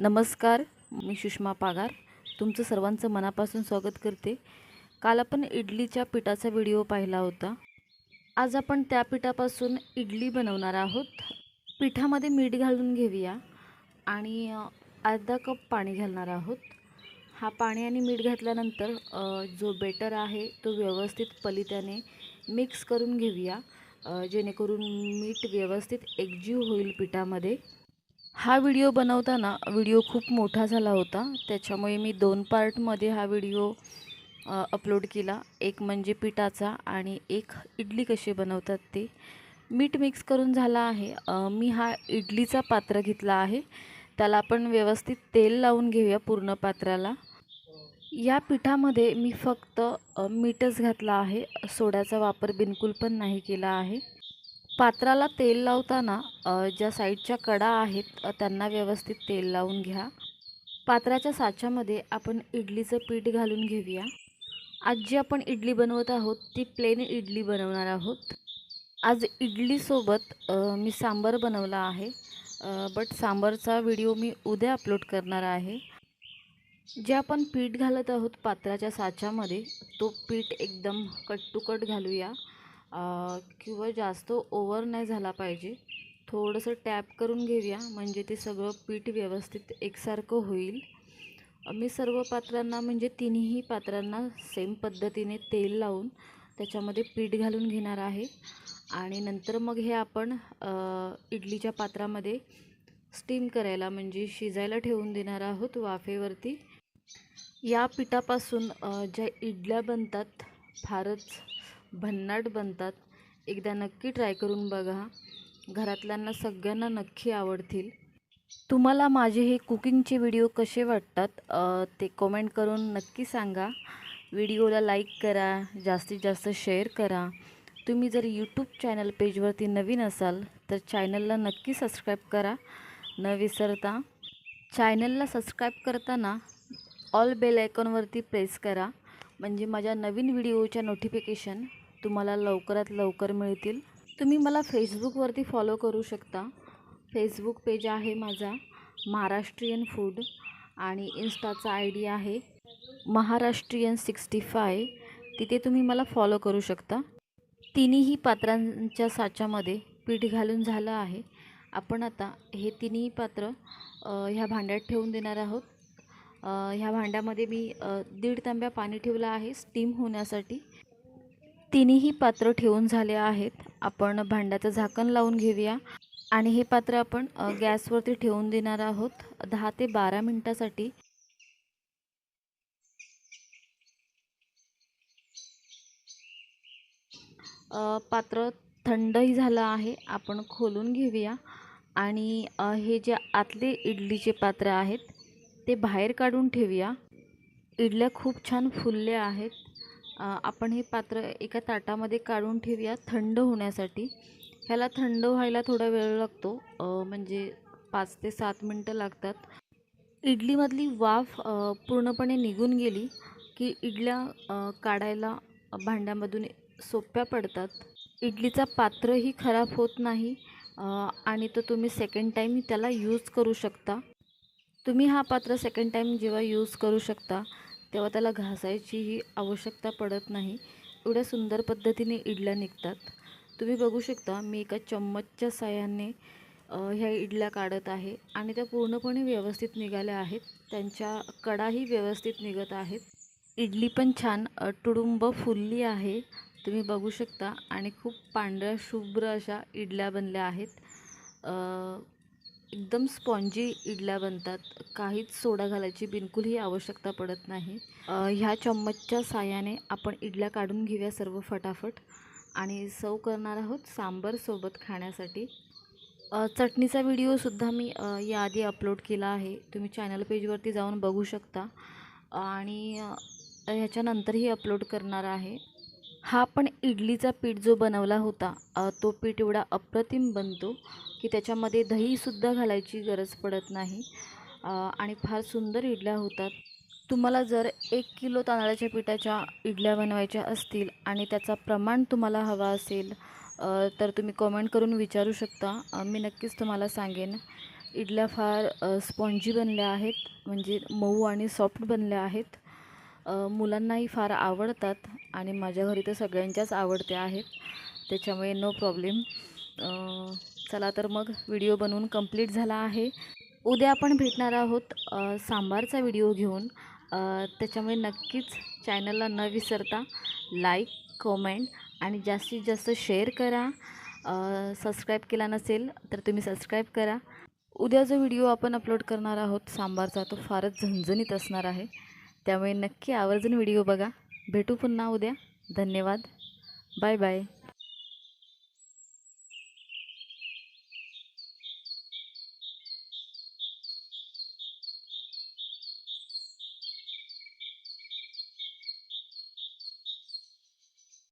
नमस्कार मी सुषमा पागार. तुमचं सर्वांचं मनापासून स्वागत करते. काल आपण इडलीच्या पिठाचा व्हिडिओ पाहिला होता. आज आपण त्या पिठापासून इडली बनवणार आहोत. पिठामध्ये मीठ घालून घेऊया आणि अर्धा कप पाणी घालणार आहोत. हा पाणी आणि मीठ घातल्यानंतर जो बेटर आहे तो व्यवस्थित पलित्याने मिक्स करून घेऊया. जेणेकरून मीठ व्यवस्थित एकजीव होईल पिठामध्ये. हा व्हिडिओ बनवताना व्हिडिओ खूप मोठा झाला होता. त्याच्यामुळे मी दोन पार्टमध्ये हा व्हिडिओ अपलोड केला. एक म्हणजे पिठाचा आणि एक इडली कशी बनवतात ते मीठ मिक्स करून झाला आहे. मी हा इडलीचा पात्र घेतला आहे. त्याला आपण व्यवस्थित तेल लावून घेऊया पूर्ण पात्राला. या पिठामध्ये मी फक्त मीठच घातला आहे. सोड्याचा वापर बिलकुल पण नाही केला आहे. पात्राला तेल लावताना ज्या साईडच्या कडा आहेत त्यांना व्यवस्थित तेल लावून घ्या. पात्राच्या साच्यामध्ये आपण इडलीचं पीठ घालून घेऊया. आज जी आपण इडली बनवत आहोत ती प्लेन इडली बनवणार आहोत. आज इडलीसोबत मी सांबार बनवला आहे. बट सांबारचा व्हिडिओ मी उद्या अपलोड करणार आहे. जे आपण पीठ घालत आहोत पात्राच्या साच्यामध्ये तो पीठ एकदम कट टू कट घालूया. किंवा जास्त ओवर नाही झाला पाहिजे. थोडंसं टॅप करून घेऊया म्हणजे ते सगळं पीठ व्यवस्थित एकसारखं होईल. मी सर्व पात्रांना म्हणजे तिन्ही पात्रांना सेम पद्धतीने तेल लावून त्याच्यामध्ये पीठ घालून घेणार आहे. आणि नंतर मग हे आपण इडलीच्या पात्रामध्ये स्टीम करायला म्हणजे शिजायला ठेवून देणार आहोत वाफेवरती. या पिठापासून ज्या इडल्या बनतात फारच भन्नाट बनतात. एकदा नक्की ट्राय करून बघा. घरातल्यांना सगळ्यांना नक्की आवडतील. तुम्हाला माझे हे कुकिंगचे व्हिडिओ कसे वाटतात ते कमेंट करून नक्की सांगा. व्हिडिओला लाईक करा जास्तीत जास्त शेअर करा. तुम्ही जर यूट्यूब चॅनल पेजवरती नवीन असाल तर चॅनलला नक्की सबस्क्राईब करा. न विसरता. चॅनलला सबस्क्राईब करताना ऑल बेल आयकॉनवरती प्रेस करा. म्हणजे माझ्या नवीन व्हिडिओच्या नोटिफिकेशन तुम्हाला लवकरात लवकर मिळतील. तुम्ही मला फेसबुकवरती फॉलो करू शकता. फेसबुक पेज आहे माझा महाराष्ट्रीयन फूड आणि इन्स्टाचा आय डी आहे. महाराष्ट्रीयन सिक्स्टी फाय तिथे तुम्ही मला फॉलो करू शकता. तिन्ही पात्रांच्या साच्यामध्ये पीठ घालून झालं आहे. आपण आता हे तिन्ही पात्र ह्या भांड्यात ठेवून देणार आहोत. ह्या भांड्यामध्ये मी दीड तांब्या पाणी ठेवलं आहे स्टीम होण्यासाठी. तिन्ही पात्र ठेवून झाले आहेत. आपण भांड्याचं झाकण लावून घेऊया. आणि हे पात्र आपण गॅसवरती ठेवून देणार आहोत. दहा ते बारा मिनटासाठी. पात्र थंडही झालं आहे. आपण खोलून घेऊया. आणि हे जे आतले इडलीचे पात्र आहेत ते बाहेर काढून ठेवूया. इडल्या खूप छान फुलल्या आहेत. आपण हे पात्र एका ताटामध्ये काढून ठेवूया थंड होण्यासाठी. ह्याला थंड व्हायला थोडा वेळ लागतो. म्हणजे पाच ते सात मिनटं लागतात. इडलीमधली वाफ पूर्णपणे निघून गेली की इडल्या काढायला भांड्यामधून सोप्या पडतात. इडलीचा पात्रही खराब होत नाही आणि तो तुम्ही सेकंड टाईम त्याला यूज करू शकता. तुम्ही हा पात्र सेकंड टाईम जेव्हा यूज करू शकता तेव्हा त्याला घासायचीही आवश्यकता पडत नाही. एवढ्या सुंदर पद्धतीने इडल्या निघतात. तुम्ही बघू शकता मी एका चम्मचच्या साह्याने ह्या इडल्या काढत आहे आणि त्या पूर्णपणे व्यवस्थित निघाल्या आहेत. त्यांच्या कडाही व्यवस्थित निघत आहेत. इडली पण छान टुडुंब फुलली आहे. तुम्ही बघू शकता आणि खूप पांढऱ्या शुभ्र अशा इडल्या बनल्या आहेत. एकदम स्पॉन्जी इडल्या बनतात. काहीच सोडा घालायची बिलकुलही आवश्यकता पडत नाही. ह्या चम्मचच्या साह्याने आपण इडल्या काढून घेऊया सर्व फटाफट. आणि सव करणार आहोत सांबरसोबत खाण्यासाठी. चटणीचा व्हिडिओसुद्धा मी याआधी अपलोड केला आहे. तुम्ही चॅनल पेजवरती जाऊन बघू शकता. आणि ह्याच्यानंतरही अपलोड करणार आहे. हा पण इडलीचा पीठ जो बनवला होता तो पीठ एवढा अप्रतिम बनतो. की त्याच्यामध्ये दहीसुद्धा घालायची गरज पडत नाही. आणि फार सुंदर इडल्या होतात. तुम्हाला जर एक किलो तांदळाच्या पिठाच्या इडल्या बनवायच्या असतील आणि त्याचा प्रमाण तुम्हाला हवा असेल तर तुम्ही कमेंट करून विचारू शकता. मी नक्कीच तुम्हाला सांगेन. इडल्या फार स्पॉन्जी बनल्या आहेत म्हणजे मऊ आणि सॉफ्ट बनल्या आहेत. मुलांनाही फार आवडतात आणि माझ्या घरी तर सगळ्यांच्याच आवडत्या आहेत. त्याच्यामुळे नो प्रॉब्लेम. चला तर मग व्हिडिओ बनवून कंप्लीट झाला आहे. उद्या आपण भेटणार आहोत सांबारचा व्हिडिओ घेऊन. त्याच्यामुळे नक्कीच चॅनलला न विसरता लाईक कमेंट आणि जास्तीत जास्त शेअर करा. सबस्क्राईब केला नसेल तर तुम्ही सबस्क्राईब करा. उद्या जो व्हिडिओ आपण अपलोड करणार आहोत सांबारचा तो फारच झणझणीत असणार आहे. त्यामुळे नक्की आवर्जून व्हिडिओ बघा. भेटू पुन्हा उद्या. धन्यवाद. Bye bye